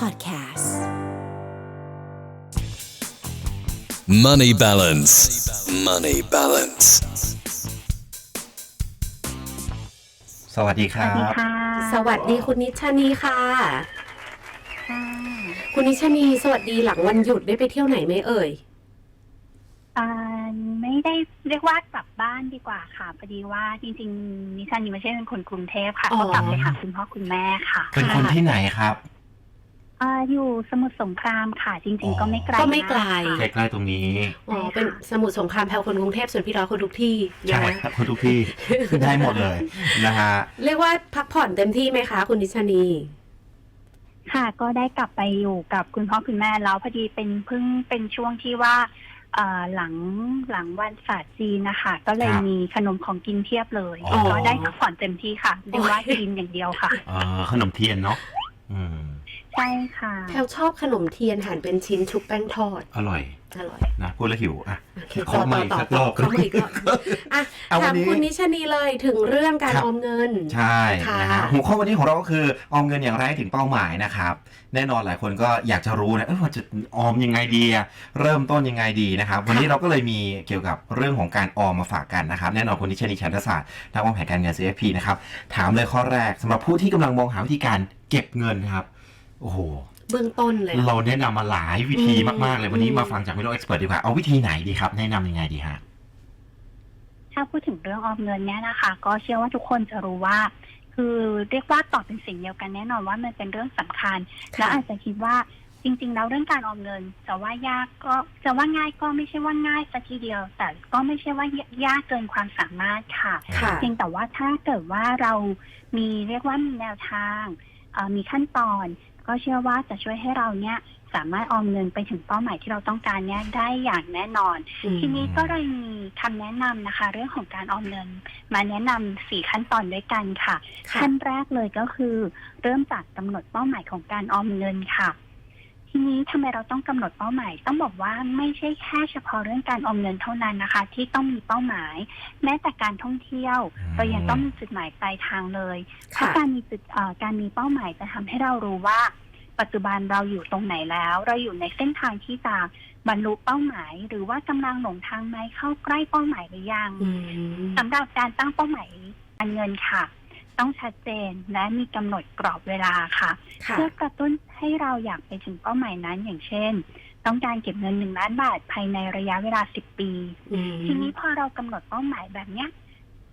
Podcast Money balance. Money balance. สวัสดีคสรัวัสดีบค่ะสวัสดีคุณนิชานีค่ะค่ะ คุณนิชานีสวัสดีหลังวันหยุดได้ไปเที่ยวไหนไหมเอ่ยอ่าไม่ได้เรียกว่ากลับบ้านดีกว่าค่ะพอดีว่าจริงๆนิชานีไม่ใช่เป็นคนกรุงเทพค่ะอ๋อก็กลับไปหาคุณพ่อคุณแม่ค่ะ เป็นคนที่ไหนครับ อ่าอยู่สมุทรสงครามค่ะ จริง ๆ ก็ไม่ไกลก็ไม่ไกลากใกค่ะ ล้ๆตรงนี้ อ๋อเป็นสมุทรสงครามแพลวคนกรุงเทพส่วนพี่ร้อยคนทุกที่ใช่นะครับคนทุกที่ ได้หมดเลยนะฮะ เรียกว่าพักผ่อนเต็มที่ไหมคะ คุณนิชานี ค่ะก็ได้กลับไปอยู่กับคุณพ่อคุณแม่แล้วพอดีเป็นเพิ่งเป็นช่วงที่ว่าอ่าหลังหลังวันศาสตร์จีนนะคะก็เลยครับมีขนมของกินเทียบเลยอ๋อ ก็ได้พักผ่อนเต็มที่ค่ะเรียกว่ากินอย่างเดียวค่ะ เอ่อขนมเทียนเนาะอืม ใช่ค่ะ แพลวชอบขนมเทียนหั่นเป็นชิ้นชุบแป้งทอด อร่อยอร่อย นะพูดแล้วหิวอะโอเคขอมาอีกสักรอบขอมาอีกรอบ อะเอาวัถานมนี้ คุณนิชานีเลยถึงเรื่องการครับ ออมเงิน ใช่ค่ะนะฮะหัวข้อวันนี้ของเราก็คือออมเงินอย่างไรให้ถึงเป้าหมายนะครับ แน่นอนหลายคนก็อยากจะรู้นะเออว่าจะออมยังไงดีอะเริ่มต้นยังไงดีนะครับ วันนี้เราก็เลยมีเกี่ยวกับเรื่องของการออมมาฝากกันนะครับ แน่นอนคุณนิชานีชันทศาสตร์นักวางแผนการเงิน CFP นะครับ ถามเลยข้อแรกสำหรับผู้ที่กำลังมองหาวิธีการเก็บเงินครับ โอ้โห เบื้องต้นเลยเราแนะนำมาหลายวิธีอืมมาก ๆ เลยวันนี้อืมมาฟังจากวิโรจน์เอ็กซ์เพรสดีกว่า เอาวิธีไหนดีครับ แนะนำยังไงดีฮะ ถ้าพูดถึงเรื่องออมเงินเนี่ยนะคะ ก็เชื่อว่าทุกคนจะรู้ว่า คือเรียกว่าตอบเป็นสิ่งเดียวกันแน่นอนว่ามันเป็นเรื่องสำคัญ แล้วอาจจะคิดว่าจริง ๆ แล้วเรื่องการออมเงินจะว่ายากก็จะว่าง่ายก็ไม่ใช่ว่าง่ายสักทีเดียว แต่ก็ไม่ใช่ว่ายากเกินความสามารถค่ะค่ะ เพียงแต่ว่าถ้าเกิดว่าเรามีเรียกว่ามีแนวทางเอ่อมีขั้นตอน ก็เชื่อว่าจะช่วยให้เราเนี่ยสามารถออมเงินไปถึงเป้าหมายที่เราต้องการเนี่ยได้อย่างแน่นอนทีนี้ก็เลยมีคำแนะนำนะคะ เรื่องของการออมเงิน มาแนะนำสี่ขั้นตอนด้วยกันค่ะ ค่ะขั้นแรกเลยก็คือ เริ่มจากกำหนดเป้าหมายของการออมเงินค่ะ ทีนี้ทำไมเราต้องกำหนดเป้าหมาย ต้องบอกว่าไม่ใช่แค่เฉพาะเรื่องการออมเงินเท่านั้นนะคะ ที่ต้องมีเป้าหมาย แม้แต่การท่องเที่ยว อืม เรายังต้องมีจุดหมายปลายทางเลย เพค่ะ ราะการมีจุดเอ่อการมีเป้าหมายจะทำให้เรารู้ว่า ปัจจุบันเราอยู่ตรงไหนแล้ว เราอยู่ในเส้นทางที่จะบรรลุเป้าหมาย หรือว่ากำลังหลงทางไหมเข้าใกล้เป้าหมายหรือยังอืมสำหรับการตั้งเป้าหมายการเงินค่ะ ต้องชัดเจนและมีกำหนดกรอบเวลาค่ะค่ะเพื่อกระตุ้นให้เราอยากไปถึงเป้าหมายนั้นอย่างเช่น ต้องการเก็บเงินหนึ่งล้านบาทภายในระยะเวลาสิบปีอืมทีนี้พอเรากำหนดเป้าหมายแบบเนี้ย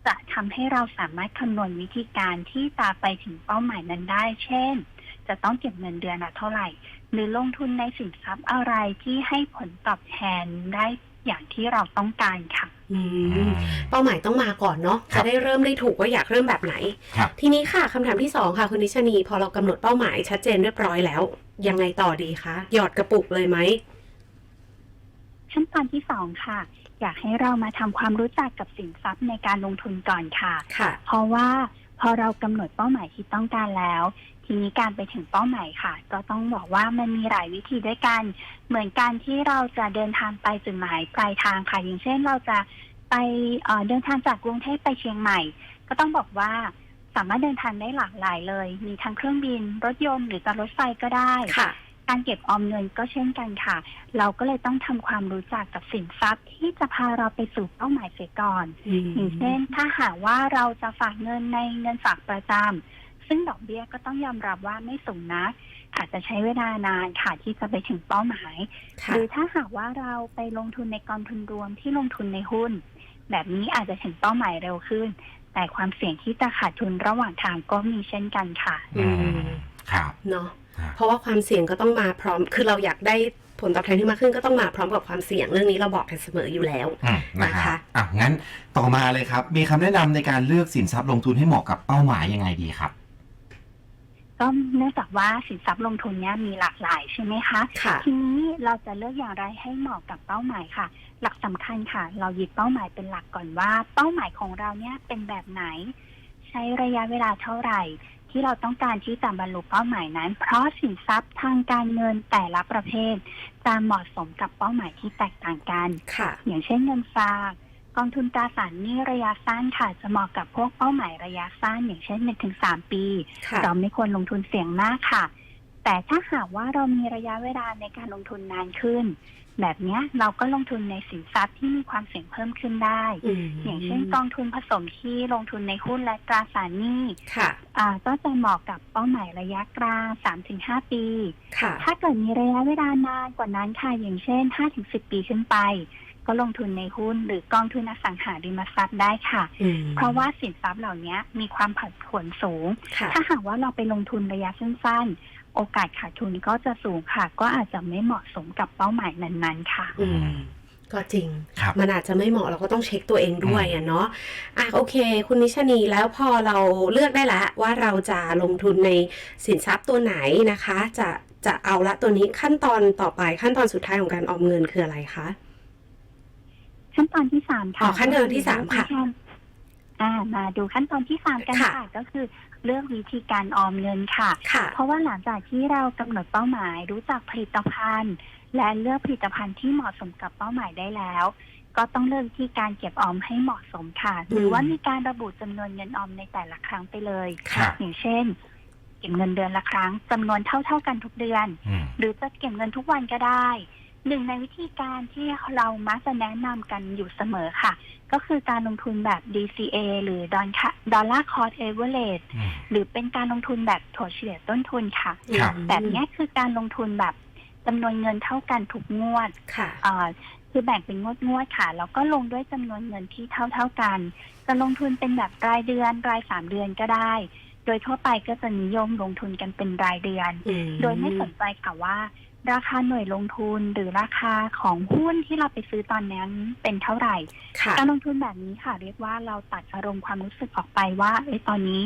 จะทำให้เราสามารถคำนวณวิธีการที่จะไปถึงเป้าหมายนั้นได้ เช่น จะต้องเก็บเงินเดือนละเท่าไหร่ หรือลงทุนในสินทรัพย์อะไรที่ให้ผลตอบแทนได้อย่างที่เราต้องการค่ะอืมเป้าหมายต้องมาก่อนเนาะครัจะบได้เริ่มได้ถูกว่าอยากเริ่มแบบไหนครับทีนี้ค่ะคำถามที่สองค่ะคุณนิชานี พอเรากำหนดเป้าหมายชัดเจนเรียบร้อยแล้ว ยังไงต่อดีคะหยอดกระปุกเลยไหมขั้นตอนที่สองค่ะ อยากให้เรามาทำความรู้จักกับสินทรัพย์ในการลงทุนก่อนค่ะค่ะเพราะว่า พอเรากำหนดเป้าหมายที่ต้องการแล้ว ทีนี้การไปถึงเป้าหมายค่ะ ก็ต้องบอกว่ามันมีหลายวิธีด้วยกัน เหมือนการที่เราจะเดินทางไปจุดหมายปลายทางค่ะ อย่างเช่นเราจะไปเเดินทางจากกรุงเทพไปเชียงใหม่ ก็ต้องบอกว่าสามารถเดินทางได้หลากหลายเลย มีทั้งเครื่องบิน รถยนต์หรือจะรถไฟก็ได้ค่ะ การเก็บออมเงินก็เช่นกันค่ะ เราก็เลยต้องทำความรู้จักกับสินทรัพย์ ที่จะพาเราไปสู่เป้าหมายเสียก่อนอย่างเช่น ถ้าหากว่าเราจะฝากเงินในเงินฝากประจำซึ่งดอกเบี้ยก็ต้องยอมรับว่าไม่สูงนักอาจจะใช้เวลานานค่ะที่จะไปถึงเป้าหมายค่ะหรือถ้าหากว่าเราไปลงทุนในกองทุนรวมที่ลงทุนในหุ้น แบบนี้อาจจะถึงเป้าหมายเร็วขึ้น แต่ความเสี่ยงที่จะขาดทุนระหว่างทางก็มีเช่นกันค่ะ อืมครับเนาะครับ เพราะว่าความเสี่ยงก็ต้องมาพร้อม คือเราอยากได้ผลตอบแทนที่มากขึ้นก็ต้องมาพร้อมกับความเสี่ยงเรื่องนี้เราบอกกันเสมออยู่แล้วอืมนะนะคะฮะอะงั้นต่อมาเลยครับ มีคำแนะนำในการเลือกสินทรัพย์ลงทุนให้เหมาะกับเป้าหมายยังไงดีครับก็เนื่องจากว่าสินทรัพย์ลงทุนเนี้ยมีหลากหลายใช่ไหมคะค่ะทีนี้เราจะเลือกอย่างไรให้เหมาะกับเป้าหมายค่ะ หลักสำคัญค่ะ เรายึดเป้าหมายเป็นหลักก่อนว่า เป้าหมายของเราเนี่ยเป็นแบบไหน ใช้ระยะเวลาเท่าไหร่ ที่เราต้องการที่จะบรรลุเป้าหมายนั้น เพราะสินทรัพย์ทางการเงินแต่ละประเภท จะเหมาะสมกับเป้าหมายที่แตกต่างกัน ค่ะ อย่างเช่นเงินฝากกองทุนตราสารหนี้ระยะสั้นค่ะจะเหมาะกับพวกเป้าหมายระยะสั้น อย่างเช่น1-3ปี ค่ะ เราไม่ควรลงทุนเสี่ยงมากค่ะ แแต่ถ้าหากว่าเรามีระยะเวลาในการลงทุนนานขึ้น แบบเนี้ยเราก็ลงทุนในสินทรัพย์ที่มีความเสี่ยงเพิ่มขึ้นได้มอย่างเช่นกองทุนผสมที่ลงทุนในหุ้นและตราสารหนี้ค่ะอ่าก็จะเหมาะกับเป้าหมายระยะกลาง 3-5 ปีค่ะถ้าเกิดมีระยะเวลานานกว่านั้นค่ะอย่างเช่น 5-10 ปีขึ้นไป ก็ลงทุนในหุ้นหรือกองทุนอสังหาริมทรัพย์ได้ค่ะอืมเพราะว่าสินทรัพย์เหล่านี้มีความผันผวนสูงค่ะถ้าหากว่าเราไปลงทุนระยะสั้นๆ โอกาสขาดทุนก็จะสูงค่ะ ก็อาจจะไม่เหมาะสมกับเป้าหมายนั้นๆ ค่ะอืมก็จริงครับมันอาจจะไม่เหมาะเราก็ต้องเช็คตัวเองด้วยอะเนาะอะโอเค คุณนิชานีแล้วพอเราเลือกได้แล้วว่าเราจะลงทุนในสินทรัพย์ตัวไหนนะคะ จะจะเอาละตัวนี้ขั้นตอนต่อไปขั้นตอนสุดท้ายของการออมเงินคืออะไรคะ ขั้นตอนที่สามอ๋ค่ะอขั้นตอนที่สามค่ะ อ่ามาดูขั้นตอนที่สามกันค่ะค่ะก็คือเลือกวิธีการออมเงินค่ะค่ะเพราะว่าหลังจากที่เรากำหนดเป้าหมาย รู้จักผลิตภัณฑ์ และเลือกผลิตภัณฑ์ที่เหมาะสมกับเป้าหมายได้แล้ว ก็ต้องเลือกวิธีการเก็บออมให้เหมาะสมค่ะ หรือว่ามีการระบุจำนวนเงินออมในแต่ละครั้งไปเลยค่ะอย่างเช่นเก็บเงินเดือนละครั้งจำนวนเท่า ๆกันทุกเดือนอืมหรือจะเก็บเงินทุกวันก็ได้ หนึ่งในวิธีการที่เรามักจะแนะนำกันอยู่เสมอค่ะ ก็คือการลงทุนแบบ DCA หรือ Dollar Cost Average อืมหรือเป็นการลงทุนแบบถั่วเฉลี่ยต้นทุนค่ะ ครับ แบบเนี้ยคือการลงทุนแบบจำนวนเงินเท่ากันทุกงวด ค่ะ เอ่อคือแบ่งเป็นงวดงวดๆค่ะแล้วก็ลงด้วยจำนวนเงินที่เท่าเท่าๆกัน จะลงทุนเป็นแบบรายเดือนรายสามเดือนก็ได้ โดยทั่วไปก็จะนิยมลงทุนกันเป็นรายเดือนอืมโดยไม่สนใจค่ะว่า ราคาหน่วยลงทุนหรือราคาของหุ้นที่เราไปซื้อตอนนั้นเป็นเท่าไหร่ ค่ะ การลงทุนแบบนี้ค่ะ เรียกว่าเราตัดอารมณ์ความรู้สึกออกไปว่าเอ้ยตอนนี้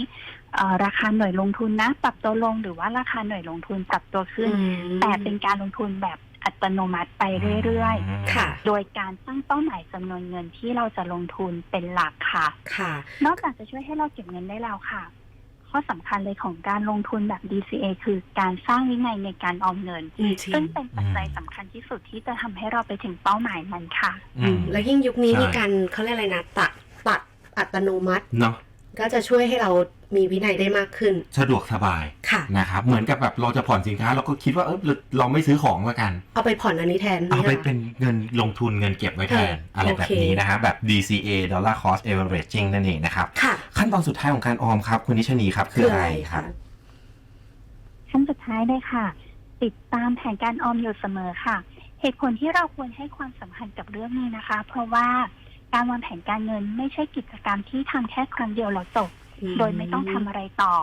เอ่อราคาหน่วยลงทุนนะ ปรับตัวลงหรือว่าราคาหน่วยลงทุนปรับตัวขึ้น แต่เป็นการลงทุนแบบอัตโนมัติไปเรื่อยค่ะ ๆ โดยการตั้งเป้าหมายจำนวนเงินที่เราจะลงทุนเป็นหลักค่ะ ค่ะ นอกจากจะช่วยให้เราเก็บเงินได้แล้วค่ะ ข้อสำคัญเลยของการลงทุนแบบ DCA คือการสร้างวินัยในการออมเงิน อืมจริซึ่งงเป็นปัจจัยสำคัญที่สุดที่จะทำให้เราไปถึงเป้าหมายนั้นค่ะ อืม แล้วยิ่งยุคนี้ใช่ มีการเขาเรียกอะไรนะตัดตัดอัตโนมัติ เนาะ ก็จะช่วยให้เรามีวินัยได้มากขึ้น สะดวกสบายค่ะนะครับเหมือนกับแบบเราจะผ่อนสินค้าเราก็คิดว่าเออเราเราไม่ซื้อของละกัน เอาไปผ่อนอันนี้แทนเอาไปนี่ยหรเป็นเงินลงทุนเงินเก็บไว้แทนเออออะไรแบบโอเคนี้นะฮะแบบ DCA Dollar Cost Averaging นั่นเองนะครับค่ะขั้นตอนสุดท้ายของการออมครับ คุณนิชนีครับคืออะไรครับขั้นสุดท้ายเลยค่ะ ติดตามแผนการออมอยู่เสมอค่ะ เหตุผลที่เราควรให้ความสำคัญกับเรื่องนี้นะคะ เพราะว่า การวางแผนการเงินไม่ใช่กิจกรรมที่ทำแค่ครั้งเดียวแล้วจบ โดยไม่ต้องทำอะไรต่อ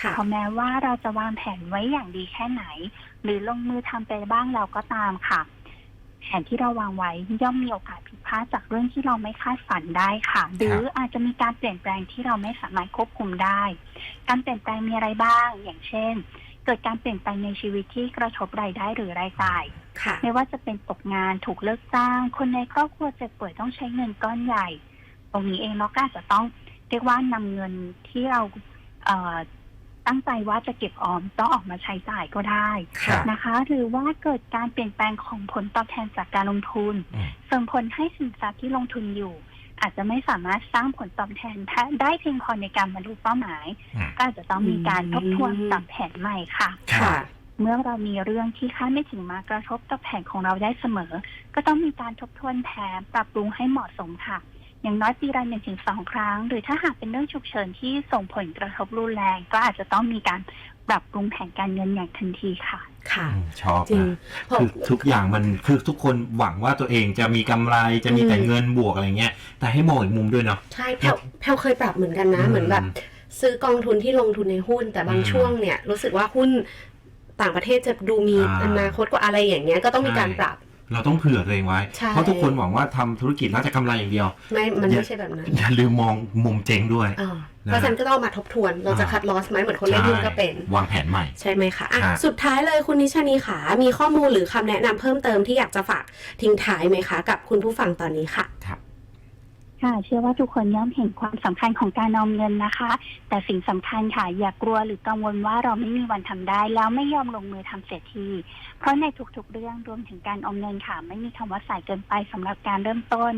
ค่ะเพราะแม้ว่าเราจะวางแผนไว้อย่างดีแค่ไหน หรือลงมือทำไปบ้างเราก็ตามค่ะ แผนที่เราวางไว้ย่อมมีโอกาสผิดพลาดจากเรื่องที่เราไม่คาดฝันได้ค่ะ หรืออาจจะมีการเปลี่ยนแปลงที่เราไม่สามารถควบคุมได้ การเปลี่ยนแปลงมีอะไรบ้าง อย่างเช่น เกิดการเปลี่ยนแปลงในชีวิตที่กระทบรายได้หรือรายจ่ายค่ะ ไม่ว่าจะเป็นตกงานถูกเลิกจ้าง คนในครอบครัวเจ็บป่วยต้องใช้เงินก้อนใหญ่ ตรงนี้เองเราก็อาจจะต้องเรียกว่านำเงินที่เราเอ่อตั้งใจว่าจะเก็บออมต้องออกมาใช้จ่ายก็ได้ค่ะนะคะ หรือว่าเกิดการเปลี่ยนแปลงของผลตอบแทนจากการลงทุนอืมส่งผลให้สินทรัพย์ที่ลงทุนอยู่ อาจจะไม่สามารถสร้างผลตอบแทนได้เพียงพอในการบรรลุเป้าหมายอืมก็อาจจะต้องมีการทบทวนปรับแผนใหม่ค่ะค่ะ เมื่อเรามีเรื่องที่คาดไม่ถึงมากระทบกับแผนของเราได้เสมอ ก็ต้องมีการทบทวนแผนปรับปรุงให้เหมาะสมค่ะ อย่างน้อยปีละหนึ่งถึงสองครั้ง หรือถ้าหากเป็นเรื่องฉุกเฉินที่ส่งผลกระทบรุนแรง ก็อาจจะต้องมีการปรับปรุงแผนการเงินอย่างทันทีค่ะ ค่ะอืมชอบจริงนะเพราะคือทุกอย่างมันคือทุกคนหวังว่าตัวเองจะมีกำไรจะมีแต่อืมเงินบวกอะไรเงี้ย แต่ให้มองอีกมุมด้วยเนาะใช่แพลวแพลวเคยปรับเหมือนกันนะอืมเหมือนแบบซื้อกองทุนที่ลงทุนในหุ้น แต่บางอืมช่วงเนี่ยรู้สึกว่าหุ้น ต่างประเทศจะดูมีอ่าอนาคตกว่าอะไรอย่างเงี้ยก็ต้องมีการใช่ปรับ เราต้องเผื่อตัวเองไว้ใช่เพราะทุกคนหวังว่าทำธุรกิจแล้วจะกำไรอย่างเดียว ไม่ มันอย่าไม่ใช่แบบนั้น อย่าลืมมองมุมเจ๊งด้วยอ่านะเพราะฉะนันก็ต้องเอามาทบทวน เราจะอ่าคัดลอสไหมเหมือนคนเล่นหุ้นก็เป็นใช่วางแผนใหม่ ใช่ไหมคะอะครับสุดท้ายเลยคุณนิชานีขามีข้อมูลหรือคำแนะนำเพิ่มเติมที่อยากจะฝากทิ้งท้ายไหมคะ กับคุณผู้ฟังตอนนี้ค่ะครับ ค่ะเชื่อว่าทุกคนย่อมเห็นความสำคัญของการออมเงินนะคะ แต่สิ่งสำคัญค่ะอย่ากลัวหรือกังวลว่าเราไม่มีวันทำได้ แล้วไม่ยอมลงมือทำเสียที เพราะในทุกๆเรื่องรวมถึงการออมเงินค่ะ ไม่มีคำว่าสายเกินไปสำหรับการเริ่มต้น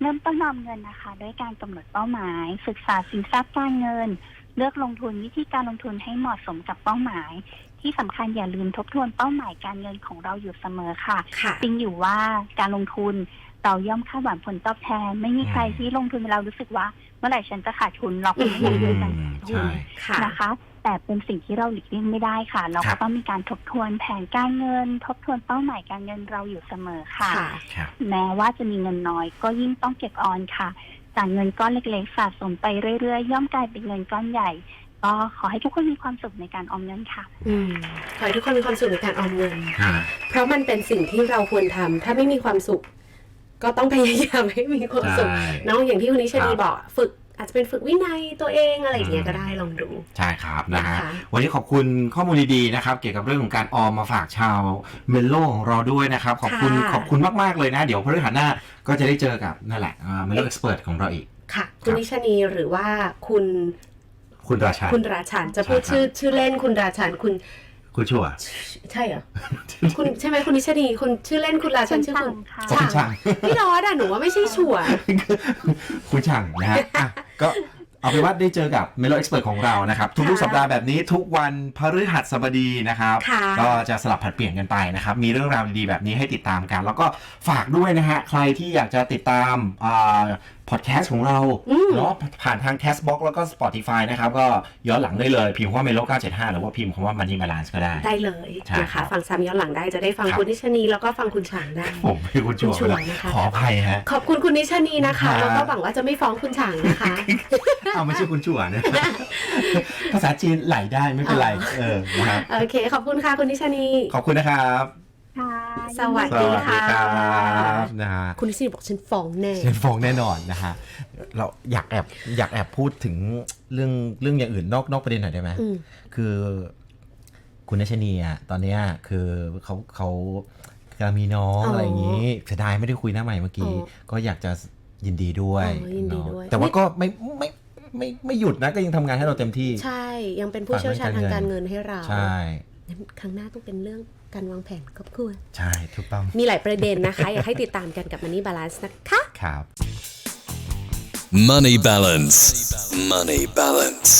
เริ่มต้นออมเงินนะคะด้วยการกำหนดเป้าหมาย ศึกษาสินทรัพย์การเงิน เลือกลงทุนวิธีการลงทุนให้เหมาะสมกับเป้าหมาย ที่สำคัญอย่าลืมทบทวนเป้าหมายการเงินของเราอยู่เสมอค่ะค่ะจริงอยู่ว่าการลงทุน เราย่อมคาดหวังผลตอบแทน ไม่มีใครอืมที่ลงทุนเรารู้สึกว่า เมื่อไหร่ฉันจะขาดทุนเราเป็นไม่อยากด้วยกันอืมทุใช่นค่ะนะคะ แต่เป็นสิ่งที่เราหลีกเลี่ยงไม่ได้ค่ะ เราครัก็บต้องมีการทบทวนแผนการเงิน ทบทวนเป้าหมายการเงินเราอยู่เสมอค่ะค่ะครับแม้ว่าจะมีเงินน้อย ก็ยิ่งต้องเก็บออนค่ะจากเงินก้อนเล็กๆสะสมไปเรื่อยๆ ย่อมกลายเป็นเงินก้อนใหญ่ ก็ขอให้ทุกคนมีความสุขในการออมเงินค่ะ อืมขอให้ทุกคนมีความสุขในการออมเงินอ่าเพราะมันเป็นสิ่งที่เราควรทำถ้าไม่มีความสุข ก็ต้องพยายามให้มีความสุขใช่เน้องอย่างที่คุณนิชานีครับบอกฝึกอาจจะเป็นฝึกวินัยตัวเองอะไรอย่างเงี้ยอืมก็ได้ลองดู ใช่ครับนะฮะนะคะวันนี้ขอบคุณข้อมูลดีๆนะครับ เกี่ยวกับเรื่องของการออมมาฝากชาวเมลโลของเราด้วยนะครับ ขอบคุณค่ะขอบคุณมากๆเลยนะ เดี๋ยวพฤหัสหน้าก็จะได้เจอกับนั่นแหละเมลโลเอ็กซ์เพรสของเราอีกค่ะคุณนิชานีหรือว่าคุณคุณราชันคุณราชันจะพูดใช่ครับชื่อชื่อเล่นคุณราชันคุณ คุณชั่วใช่เหรอ คุณใช่ไหมคุณนิชานีคุณชื่อเล่นคุณราชันชื่อคุณค่ะขอบคุณช่างพี่รอดอะหนูว่าไม่ใช่ชัวร์คุณช่างนะฮะอะก็ เอาเป็นว่าได้เจอกับเมโลเอ็กซ์เพรสของเรานะครับ ทุกๆค่ะสัปดาห์แบบนี้ทุกวันพฤหัสบดีนะครับ ค่ะก็จะสลับผลัดเปลี่ยนกันไปนะครับ มีเรื่องราวดีๆแบบนี้ให้ติดตามกัน แล้วก็ฝากด้วยนะฮะ ใครที่อยากจะติดตามพอดแคสต์ของเราอืม เนาะผ่านทาง Castbox แล้วก็ Spotify นะครับ ก็ย้อนหลังได้เลย พิมพ์ว่าเมโล975 หรือว่าพิมพ์คำว่า Money Balance ก็ได้ ได้เลยใช่นะครัคะ บฟังซ้ำย้อนหลังได้จะได้ฟังครับ คุณนิชานีแล้วก็ฟังคุณฉางได้ ผมเป็นคุณชัวคุณชัวร์นะคะ ขออภัยฮะ ขอบคุณคุณนิชานีนะคะค่ะแล้วก็หวังว่าจะไม่ฟ้องคุณฉางนะคะเอาไม่ใช่คุณชัวร์นะ ภาษาจีนไหลได้ไม่เป็นไร เออนะครับ โอเค ขอบคุณค่ะคุณนิชานี ขอบคุณนะครับ ค่ะสวัสสดีวัสดีค่ะ ครับนะฮะ คุณนิชานีบอกฉันฟ้องแน่ เชนฟองแน่นอนนะฮะ เราอยากแอบอยากแอบพูดถึงเรื่องเรื่องอย่างอื่นนอกนอกประเด็นหน่อยได้ไหม อืม คือ คุณนัชนีอะตอนเนี้ยคือเขาเขากำลังมีน้องอ๋อออะไรอย่างนี้เสียดายไม่ได้คุยหน้าใหม่เมื่อกี้ อ๋อก็อยากจะยินดีด้วยอ๋อยินดีด้วย เนาะแต่ว่าก็ไม่ไม่ ไม่ไม่หยุดนะก็ยังทำงานให้เราเต็มที่ ใช่ยังเป็นผู้เชี่ยวชาญทางการเงินให้เรา ใช่งั้นครั้งหน้าต้องเป็นเรื่องการวางแผนครอบครัวใช่ถูกต้องมีหลายประเด็นนะคะ อยากให้ติดตามกันกับ Money Balance นะคะครับ Money balance. Money balance.